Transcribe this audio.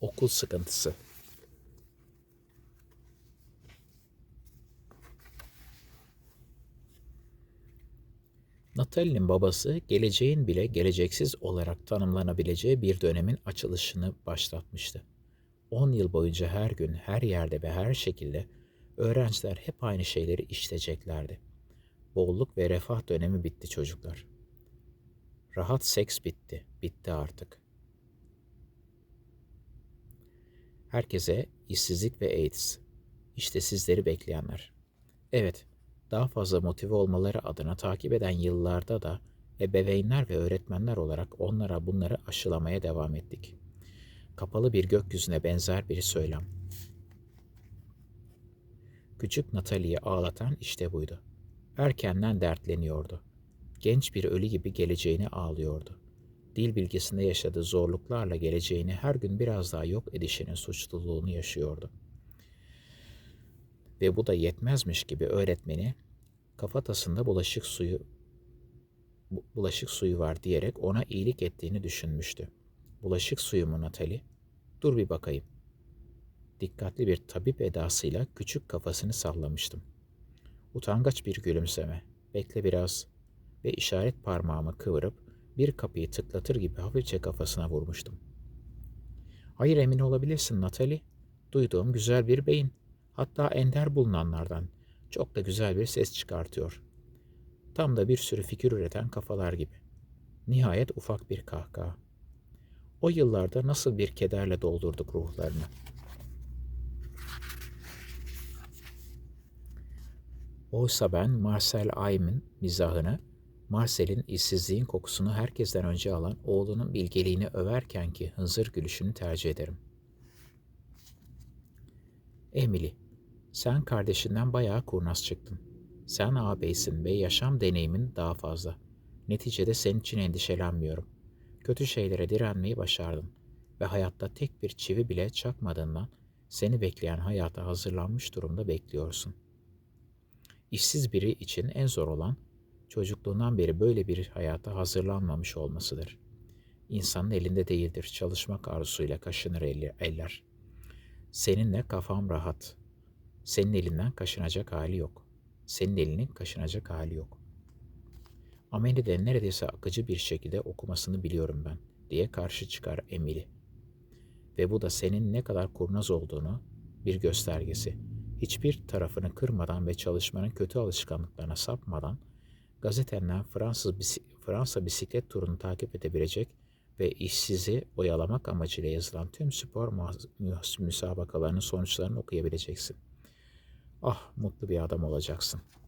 Okul sıkıntısı. Natalie'nin babası geleceğin bile geleceksiz olarak tanımlanabileceği bir dönemin açılışını başlatmıştı. 10 yıl boyunca her gün, her yerde ve her şekilde öğrenciler hep aynı şeyleri işleyeceklerdi. Bolluk ve refah dönemi bitti çocuklar. Rahat seks bitti, bitti artık. Herkese işsizlik ve AIDS. İşte sizleri bekleyenler. Evet, daha fazla motive olmaları adına takip eden yıllarda da ebeveynler ve öğretmenler olarak onlara bunları aşılamaya devam ettik. Kapalı bir gökyüzüne benzer bir söylem. Küçük Natalie'yi ağlatan işte buydu. Erkenden dertleniyordu. Genç bir ölü gibi geleceğini ağlıyordu. Dil bilgisinde yaşadığı zorluklarla geleceğini her gün biraz daha yok edişinin suçluluğunu yaşıyordu. Ve bu da yetmezmiş gibi öğretmeni kafatasında bulaşık suyu bu- bulaşık suyu var diyerek ona iyilik ettiğini düşünmüştü. Bulaşık suyu mu Natali? Dur bir bakayım. Dikkatli bir tabip edasıyla küçük kafasını sallamıştım. Utangaç bir gülümseme. Bekle biraz ve işaret parmağımı kıvırıp bir kapıyı tıklatır gibi hafifçe kafasına vurmuştum. Hayır emin olabilirsin Natali. Duyduğum güzel bir beyin. Hatta ender bulunanlardan. Çok da güzel bir ses çıkartıyor. Tam da bir sürü fikir üreten kafalar gibi. Nihayet ufak bir kahkaha. O yıllarda nasıl bir kederle doldurduk ruhlarını. Oysa ben Marcel Aym'in mizahını, Marcel'in işsizliğin kokusunu herkesten önce alan oğlunun bilgeliğini överken ki hınzır gülüşünü tercih ederim. Emily, sen kardeşinden bayağı kurnaz çıktın. Sen ağabeysin ve yaşam deneyimin daha fazla. Neticede senin için endişelenmiyorum. Kötü şeylere direnmeyi başardın ve hayatta tek bir çivi bile çakmadığından seni bekleyen hayata hazırlanmış durumda bekliyorsun. İşsiz biri için en zor olan çocukluğundan beri böyle bir hayata hazırlanmamış olmasıdır. İnsanın elinde değildir çalışmak arzusuyla kaşınır eller. Seninle kafam rahat. Senin elinden kaşınacak hali yok. Senin elinin kaşınacak hali yok. Ameli de neredeyse akıcı bir şekilde okumasını biliyorum ben diye karşı çıkar Emily. Ve bu da senin ne kadar kurnaz olduğunu bir göstergesi. Hiçbir tarafını kırmadan ve çalışmanın kötü alışkanlıklarına sapmadan gazetenden Fransız Fransa bisiklet turunu takip edebilecek ve işsizi oyalamak amacıyla yazılan tüm spor müsabakalarının sonuçlarını okuyabileceksin. Ah mutlu bir adam olacaksın.''